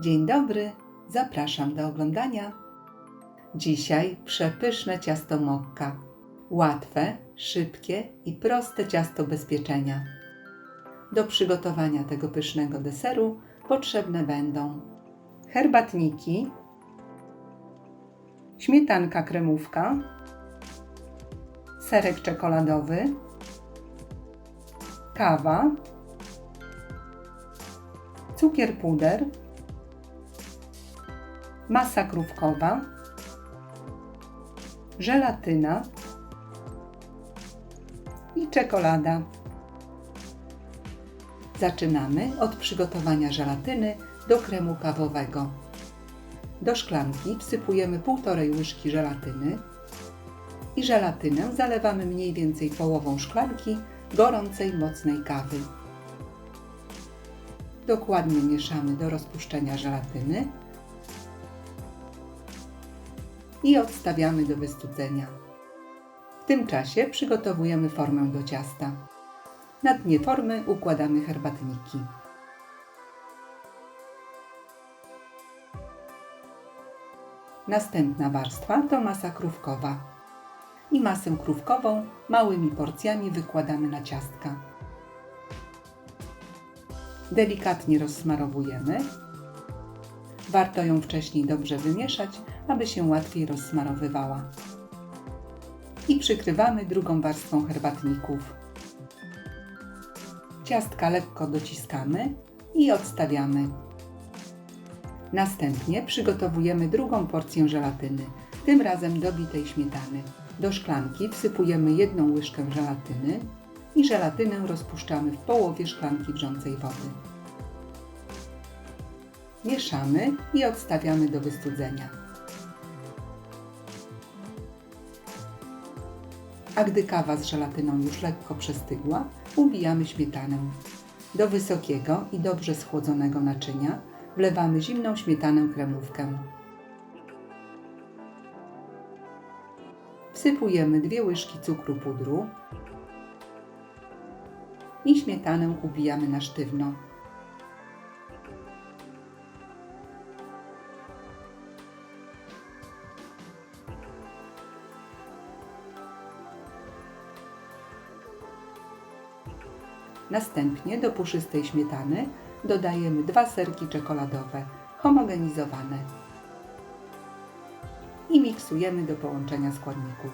Dzień dobry, zapraszam do oglądania. Dzisiaj przepyszne ciasto mokka. Łatwe, szybkie i proste ciasto bez pieczenia. Do przygotowania tego pysznego deseru potrzebne będą herbatniki, śmietanka kremówka, serek czekoladowy, kawa, cukier puder, masa krówkowa, żelatyna i czekolada. Zaczynamy od przygotowania żelatyny do kremu kawowego. Do szklanki wsypujemy 1,5 łyżki żelatyny i żelatynę zalewamy mniej więcej połową szklanki gorącej, mocnej kawy. Dokładnie mieszamy do rozpuszczenia żelatyny i odstawiamy do wystudzenia. W tym czasie przygotowujemy formę do ciasta. Na dnie formy układamy herbatniki. Następna warstwa to masa krówkowa. I masę krówkową małymi porcjami wykładamy na ciastka. Delikatnie rozsmarowujemy. Warto ją wcześniej dobrze wymieszać, aby się łatwiej rozsmarowywała. I przykrywamy drugą warstwą herbatników. Ciastka lekko dociskamy i odstawiamy. Następnie przygotowujemy drugą porcję żelatyny, tym razem do bitej śmietany. Do szklanki wsypujemy jedną łyżkę żelatyny i żelatynę rozpuszczamy w połowie szklanki wrzącej wody. Mieszamy i odstawiamy do wystudzenia. A gdy kawa z żelatyną już lekko przestygła, ubijamy śmietanę. Do wysokiego i dobrze schłodzonego naczynia wlewamy zimną śmietanę kremówkę. Wsypujemy dwie łyżki cukru pudru i śmietanę ubijamy na sztywno. Następnie do puszystej śmietany dodajemy dwa serki czekoladowe, homogenizowane i miksujemy do połączenia składników.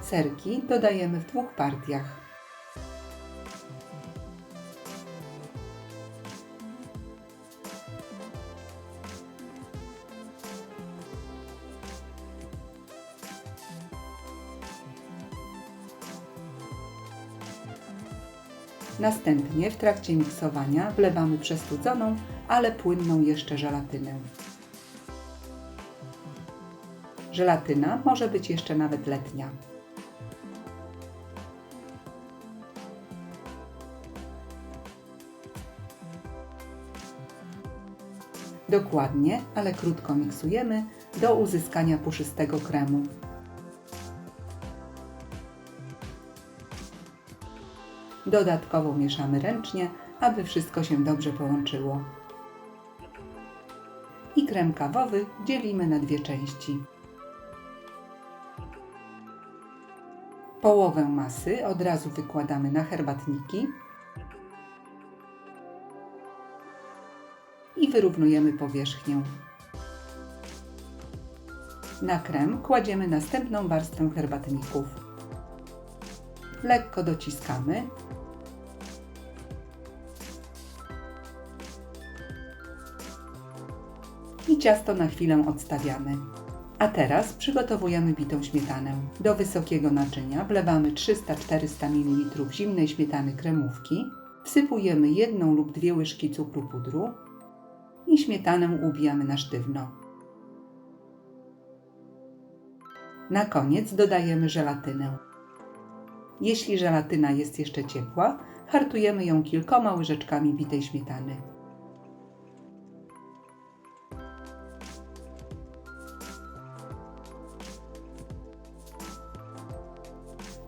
Serki dodajemy w dwóch partiach. Następnie w trakcie miksowania wlewamy przestudzoną, ale płynną jeszcze żelatynę. Żelatyna może być jeszcze nawet letnia. Dokładnie, ale krótko miksujemy do uzyskania puszystego kremu. Dodatkowo mieszamy ręcznie, aby wszystko się dobrze połączyło. I krem kawowy dzielimy na dwie części. Połowę masy od razu wykładamy na herbatniki i wyrównujemy powierzchnię. Na krem kładziemy następną warstwę herbatników. Lekko dociskamy i ciasto na chwilę odstawiamy. A teraz przygotowujemy bitą śmietanę. Do wysokiego naczynia wlewamy 300-400 ml zimnej śmietany kremówki, wsypujemy jedną lub dwie łyżki cukru pudru i śmietanę ubijamy na sztywno. Na koniec dodajemy żelatynę. Jeśli żelatyna jest jeszcze ciepła, hartujemy ją kilkoma łyżeczkami bitej śmietany.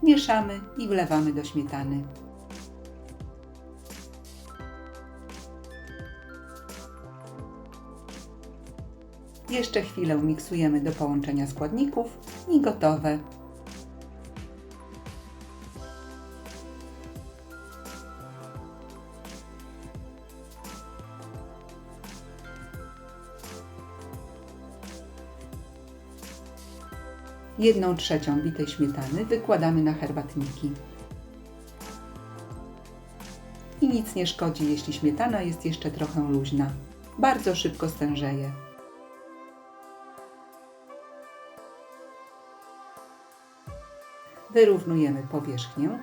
Mieszamy i wlewamy do śmietany. Jeszcze chwilę miksujemy do połączenia składników i gotowe. Jedną trzecią bitej śmietany wykładamy na herbatniki. I nic nie szkodzi, jeśli śmietana jest jeszcze trochę luźna. Bardzo szybko stężeje. Wyrównujemy powierzchnię.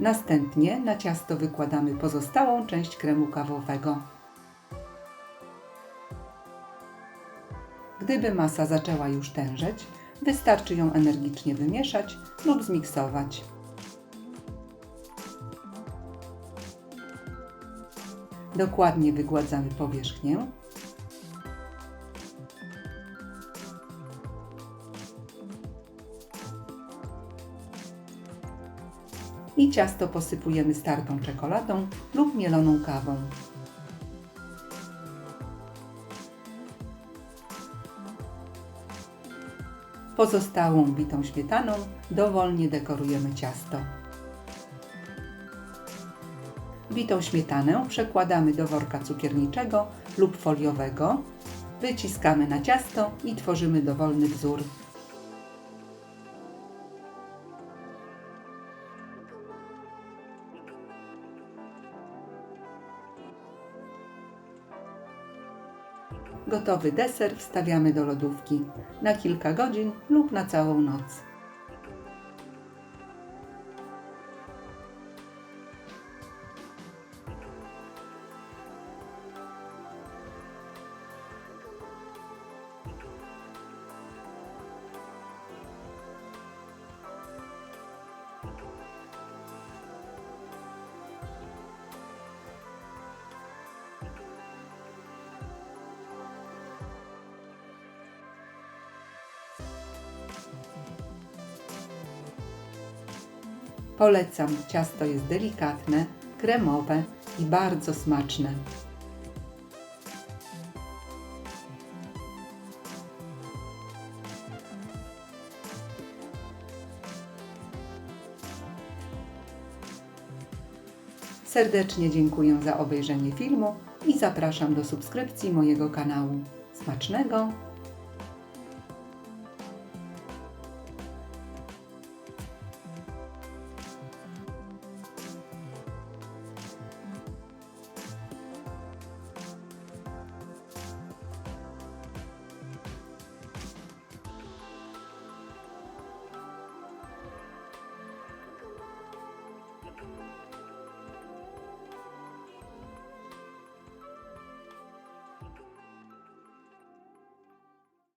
Następnie na ciasto wykładamy pozostałą część kremu kawowego. Gdyby masa zaczęła już tężeć, wystarczy ją energicznie wymieszać lub zmiksować. Dokładnie wygładzamy powierzchnię. I ciasto posypujemy startą czekoladą lub mieloną kawą. Pozostałą bitą śmietaną dowolnie dekorujemy ciasto. Bitą śmietanę przekładamy do worka cukierniczego lub foliowego, wyciskamy na ciasto i tworzymy dowolny wzór. Gotowy deser wstawiamy do lodówki na kilka godzin lub na całą noc. Polecam, ciasto jest delikatne, kremowe i bardzo smaczne. Serdecznie dziękuję za obejrzenie filmu i zapraszam do subskrypcji mojego kanału. Smacznego!